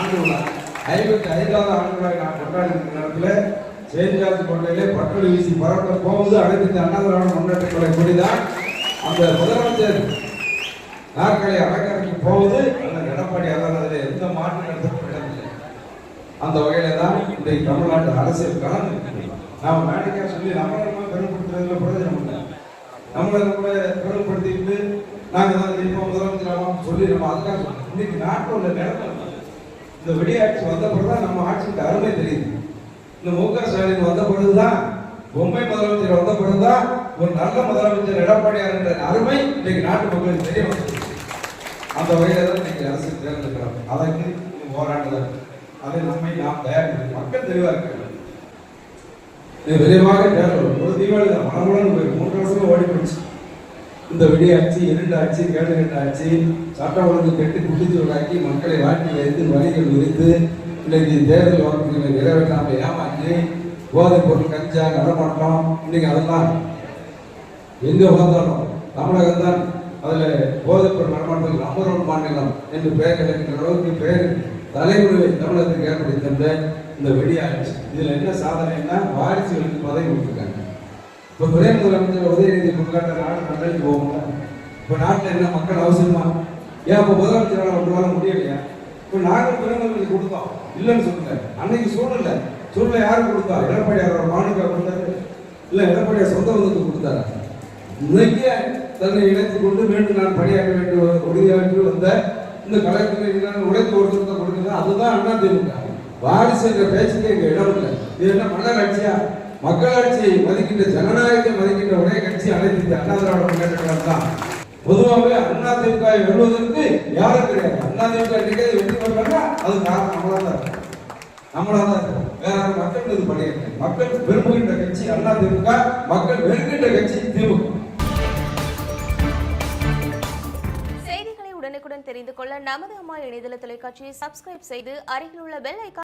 ஆண்டு விழா ஐம்பத்தி ஐந்தாவது ஆண்டு விழா நான் கொண்டாடி இருக்கிற நேரத்தில் சேஞ்சாஜ் கோட்டையிலே பட்டொலி வீசி பறக்க போகுது அனைத்து இந்த அண்ணா திராவிட முன்னேற்ற கழக கொடிதான் அந்த முதலமைச்சர் நாற்காலி அலங்கரிக்கு போவது அந்த எடப்பாடி அதான் அதில் எந்த மாற்று கருத்துப்படவில்லை அந்த வகையில தான் இன்றைக்கு தமிழ்நாட்டு அரசியல் கலந்து இருக்குது. நாம மேடைக்கா சொல்லி நம்மளை நம்ம பெருமைப்படுத்துறதுல பிரயோஜனம் இல்லை நம்மளை நம்ம பெருமைப்படுத்திக்கிட்டு நாங்கள் தான் இப்போ முதலமைச்சர் ஆகலாம் சொல்லி நம்ம அதுக்காக சொல்லணும். இன்னைக்கு நாட்டில் உள்ள நிலைமை இந்த வெடியாட்சி வந்த பிறகுதான் நம்ம ஆட்சிக்கு அருமை தெரியுது. இந்த மு க ஸ்டாலின் வந்த பிறகுதான் பொம்மை முதலமைச்சர் வந்த பிறகுதான் ஒரு நல்ல முதலமைச்சர் எடப்பாடியார் என்ற அருமை இன்னைக்கு நாட்டு மக்களுக்கு தெரிய வந்து அந்த வகையில தான் இன்னைக்கு அரசு தேர்ந்தெடுக்கிறோம் அதற்கு போராடுதல் அதை நம்மை நாம் தயார் மக்கள் தெளிவாக இருக்காங்க இது விரைவாக தேர்தல் ஒரு தீபாவளி மனமுடன் இந்த வெடியாட்சி இரண்டு ஆட்சி கேடு கட்ட சட்ட ஒழுங்கு கெட்டு குட்டிச்சூடாக்கி மக்களை வாட்டி வைத்து வரிகள் விரித்து இன்னைக்கு தேர்தல் வாக்குகளை நிறைவேற்றாமல் ஏமாற்றி போதைப் பொருள் கஞ்சா நடமாட்டம் இன்னைக்கு அதெல்லாம் எங்கே உட்கார்ந்தாலும் தமிழகம் தான் அதில் போதைப் பொருள் நடமாட்டத்தில் நம்பர் ஒன் மாநிலம் என்று பெயர் கிடைக்கின்ற அளவுக்கு பெயர் தலைமுறை தமிழகத்துக்கு ஏற்படுத்தி தந்த இந்த வெடியாட்சி இதில் என்ன சாதனைன்னா வாரிசுகளுக்கு பதவி கொடுத்துருக்காங்க. இப்போ துணை முதலமைச்சர் உதயநிதி கொடுக்காட்ட நாடு நன்றாக போகும்ல. இப்போ நாட்டில் என்ன மக்கள் அவசியமா? ஏன் இப்போ முதலமைச்சரால் உங்களால முடியலையா? இப்போ நாங்கள் துணை முதலமைச்சர் கொடுத்தோம் இல்லைன்னு சொல்லுங்க அன்னைக்கு சூழ்நிலை சூழ்நிலை யாரும் கொடுத்தா எடப்பாடியாரோட மாணிக்கா கொடுத்தாரு இல்லை எடப்பாடியார் சொந்த வந்து கொடுத்தாரு? இன்னைக்கு தன்னை இணைத்துக் கொண்டு மீண்டும் நான் பணியாற்ற வேண்டிய உறுதியாற்றி வந்த இந்த கலைஞர் உழைத்து ஒருத்தத்தை கொடுக்குறது அதுதான் அண்ணா திமுக. வாரிசு என்ற பேச்சுக்கு எங்க இடம் இல்லை. இது என்ன மன்னர் ஆட்சியா மக்களாட்சியை மதிக்கின்ற ஜன மதிக்கின்ற ஒரே கட்சி அனைத்து அண்ணா திராவிட முன்னேற்ற கழகம் தான். பொதுவாகவே அண்ணா திமுக வெல்வதற்கு யாரும் கிடையாது. அண்ணா திமுக நிகழ்ச்சி வெற்றி பெறாங்கன்னா அது காரணம் நம்மளா தான் இருக்கும் நம்மளா தான் இருக்கும் வேற யாரும் மக்கள் இது பணியில்லை மக்கள் விரும்புகின்ற கட்சி அண்ணா திமுக மக்கள் வெறுக்கின்ற கட்சி திமுக. செய்திகளை உடனுக்குடன் தெரிந்து கொள்ள நமது அம்மா இணையதள தொலைக்காட்சியை சப்ஸ்கிரைப் செய்து அருகில் உள்ள பெல் ஐக்கான்